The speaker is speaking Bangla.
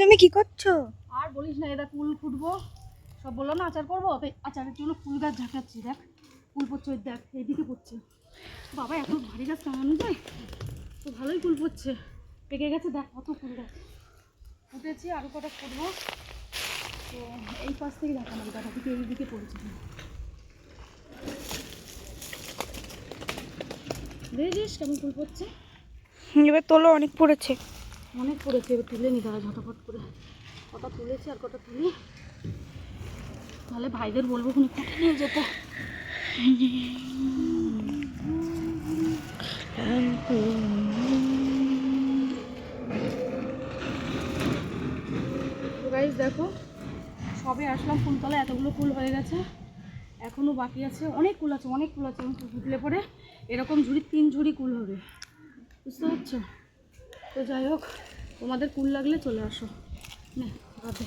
তুমি কি করছ? আর বলিস না এটা কুল ফুটবো। সব বলল না আচার করব? তাই আচারের জন্য ফুল গাছ ঝাঁকাচ্ছি দেখ। কুল পড়ছে দেখ এইদিকে পড়ছে বাবা এত ভারী গাছ কেমন যায় তো ভালোই কুল পড়ছে পেকে গেছে দেখ কত ফুল গাছ। ফুটেছি আরও কটা ফুটবো। তো এই পাশ থেকে দেখা লাগবে দেখা থেকে এইদিকে পড়েছে। দেখেছিস কেমন ফুল পড়ছে এবার তোলো অনেক পড়েছে। অনেক পড়েছে, এবার তুলে নি, দাঁড়া ঝটাফট করে। কটা তুলেছি আর কটা তুলি। তাহলে ভাইদের বলব খুনি কুটে নিয়ে যেতে। দেখো, সবে আসলাম ফুলতলা এতগুলো ফুল হয়ে গেছে। এখনও বাকি আছে, অনেক কুল আছে, অনেক কুল আছে ফুটলে পরে এরকম ঝুড়ি, তিন ঝুড়ি কুল হবে। বুঝতে পারছ? তো যাই হোক তোমাদের কুল লাগলে চলে আসো। হাতে